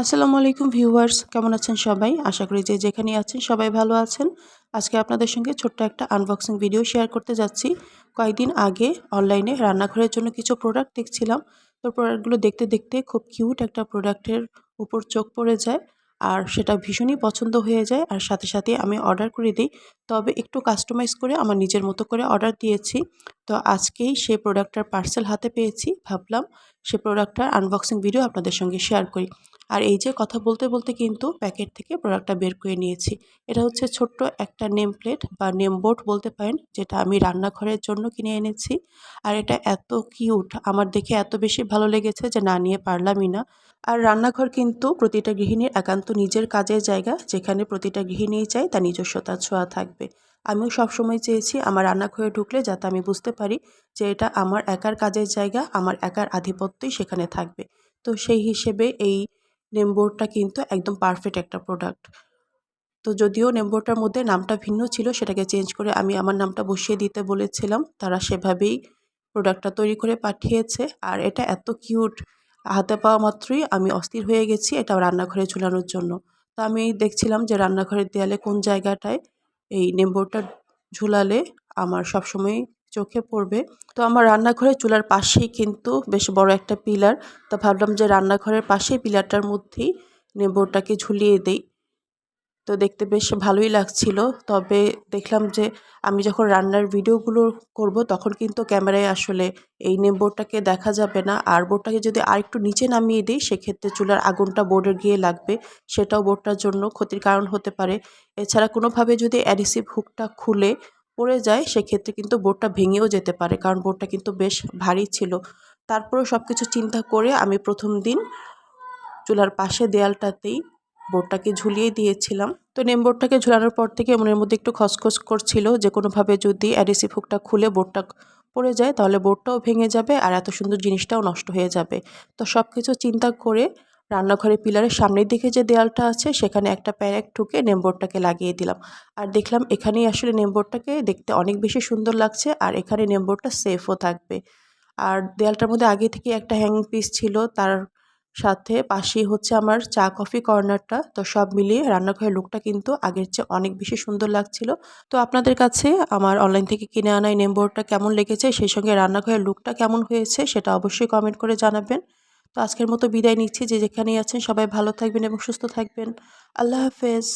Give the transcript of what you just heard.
আসসালামু আলাইকুম ভিউয়ার্স, কেমন আছেন সবাই? আশা করি যে যেখানে আছেন সবাই ভালো আছেন। আজকে আপনাদের সঙ্গে ছোট্ট একটা আনবক্সিং ভিডিও শেয়ার করতে যাচ্ছি। কয়েকদিন আগে অনলাইনে রান্নাঘরের জন্য কিছু প্রোডাক্ট দেখছিলাম। তো প্রোডাক্টগুলো দেখতে দেখতে খুব কিউট একটা প্রোডাক্টের উপর চোখ পড়ে যায়, আর সেটা ভীষণই পছন্দ হয়ে যায়। আর সাথে সাথে আমি অর্ডার করে দিই। তবে একটু কাস্টমাইজ করে আমার নিজের মতো করে অর্ডার দিয়েছি। তো আজকেই সেই প্রোডাক্টটার পার্সেল হাতে পেয়েছি, ভাবলাম সে প্রোডাক্টটার আনবক্সিং ভিডিও আপনাদের সঙ্গে শেয়ার করি। আর এই যে কথা বলতে বলতে কিন্তু প্যাকেট থেকে প্রোডাক্টটা বের করে নিয়েছি। এটা হচ্ছে ছোট্ট একটা নেম প্লেট বা নেম বোর্ড বলতে পারেন, যেটা আমি রান্নাঘরের জন্য কিনে এনেছি। আর এটা এত কিউট আমার দেখে এত বেশি ভালো লেগেছে যে না নিয়ে পারলামই না। আর রান্নাঘর কিন্তু প্রতিটা গৃহিণীর একান্ত নিজের কাজের জায়গা, যেখানে প্রতিটা গৃহিণী চাই তার নিজস্বতার ছোঁয়া থাকবে। আমিও সবসময় চেয়েছি আমার রান্নাঘরে ঢুকলে যাতে আমি বুঝতে পারি যে এটা আমার একার কাজের জায়গা, আমার একার আধিপত্যই সেখানে থাকবে। তো সেই হিসেবে এই নেমবোর্ডটা কিন্তু একদম পারফেক্ট একটা প্রোডাক্ট তো যদিও নেমবোর্ডটার মধ্যে নামটা ভিন্ন ছিল, সেটাকে চেঞ্জ করে আমি আমার নামটা বসিয়ে দিতে বলেছিলাম। তারা সেভাবেই প্রোডাক্টটা তৈরি করে পাঠিয়েছে। আর এটা এত কিউট হাতে পাওয়া মাত্রই আমি অস্থির হয়ে গেছি এটা রান্নাঘরে ঝুলানোর জন্য। তো আমি দেখছিলাম যে রান্নাঘরের দেয়ালে কোন জায়গাটায় এই নেম্বরটা ঝুলালে আমার সবসময় চোখে পড়বে। তো আমার রান্নাঘরের চুলার পাশেই কিন্তু বেশ বড় একটা পিলার। তা ভাবলাম যে রান্নাঘরের পাশেই পিলারটার মধ্যেই নেম্বরটাকে ঝুলিয়ে দেই। তো দেখতে বেশ ভালোই লাগছিল। তবে দেখলাম যে আমি যখন রান্নার ভিডিওগুলো করব তখন কিন্তু ক্যামেরায় আসলে এই নেম বোর্ডটাকে দেখা যাবে না। আর বোর্ডটাকে যদি আর একটু নিচে নামিয়ে দিই, সেক্ষেত্রে চুলার আগুনটা বোর্ডে গিয়ে লাগবে। সেটাও বোর্ডটার জন্য ক্ষতির কারণ হতে পারে। এছাড়া কোনোভাবে যদি অ্যাডিসিভ হুকটা খুলে পড়ে যায়, সেক্ষেত্রে কিন্তু বোর্ডটা ভেঙেও যেতে পারে, কারণ বোর্ডটা কিন্তু বেশ ভারী ছিল। তারপরেও সব কিছু চিন্তা করে আমি প্রথম দিন চুলার পাশে দেয়ালটাতেই বোর্ডটাকে ঝুলিয়ে দিয়েছিলাম। তো নেম বোর্ডটাকে ঝুলানোর পর থেকে মনের মধ্যে একটু খসখস করছিল যে কোনোভাবে যদি অ্যাডিসিভ হুকটা খুলে বোর্ডটা পড়ে যায় তাহলে বোর্ডটাও ভেঙে যাবে আর এত সুন্দর জিনিসটাও নষ্ট হয়ে যাবে। তো সব কিছু চিন্তা করে রান্নাঘরের পিলারের সামনের দিকে যে দেয়ালটা আছে সেখানে একটা প্যারেক ঠুকে নেমবোর্ডটাকে লাগিয়ে দিলাম। আর দেখলাম এখানেই আসলে নেমবোর্ডটাকে দেখতে অনেক বেশি সুন্দর লাগছে আর এখানে নেমবোর্ডটা সেফও থাকবে। আর দেয়ালটার মধ্যে আগে থেকে একটা হ্যাঙ্গিং পিস ছিল তার সাথে পাশেই হচ্ছে আমার চা কফি কর্নারটা। তো সব মিলিয়ে রান্নাঘরের লুকটা কিন্তু আগের চেয়ে অনেক বেশি সুন্দর লাগছিল। তো আপনাদের কাছে আমার অনলাইন থেকে কিনে আনা এই নেমবোর্ডটা কেমন লেগেছে, সেই সঙ্গে রান্নাঘরের লুকটা কেমন হয়েছে সেটা অবশ্যই কমেন্ট করে জানাবেন। তো আজকের মতো বিদায় নিচ্ছি, যে যেখানেই আছেন সবাই ভালো থাকবেন এবং সুস্থ থাকবেন। আল্লাহ হাফেজ।